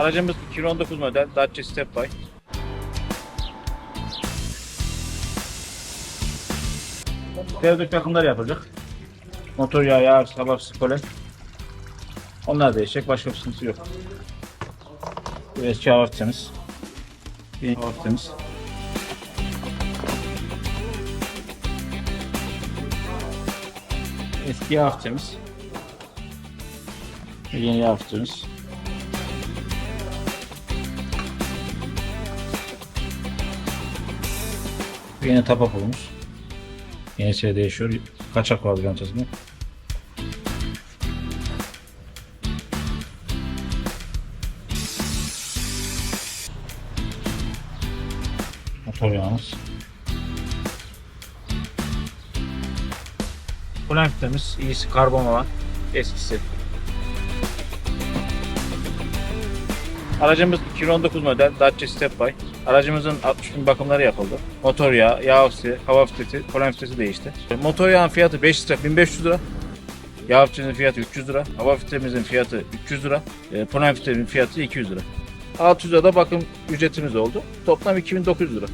Aracımız 2019 model Dacia Stepway. Devlet bakımları yapılacak. Motor yağı, yağ, sabah polen. Onlar değişecek. Başka bir sıkıntı yok. Eski hava. Yeni hava temiz. Eski yağ temiz. Yeni temiz. Yine tapak olmuş. Yeni şey değişiyor. Kaçak var çantasında. Motor yağımız. Polen temiz. iyisi karbon olan. Eskisi. Aracımız 2019 model Dacia Stepway. Aracımızın 60 bin bakımları yapıldı. Motor yağı, yağ filtresi, hava filtresi, polen filtresi değişti. Motor yağın fiyatı 5 litre 1500 lira. Yağ filtrenin fiyatı 300 lira. Hava filtremizin fiyatı 300 lira. E, filtrenin fiyatı 200 lira. 600 lira da bakım ücretimiz oldu. Toplam 2900 lira.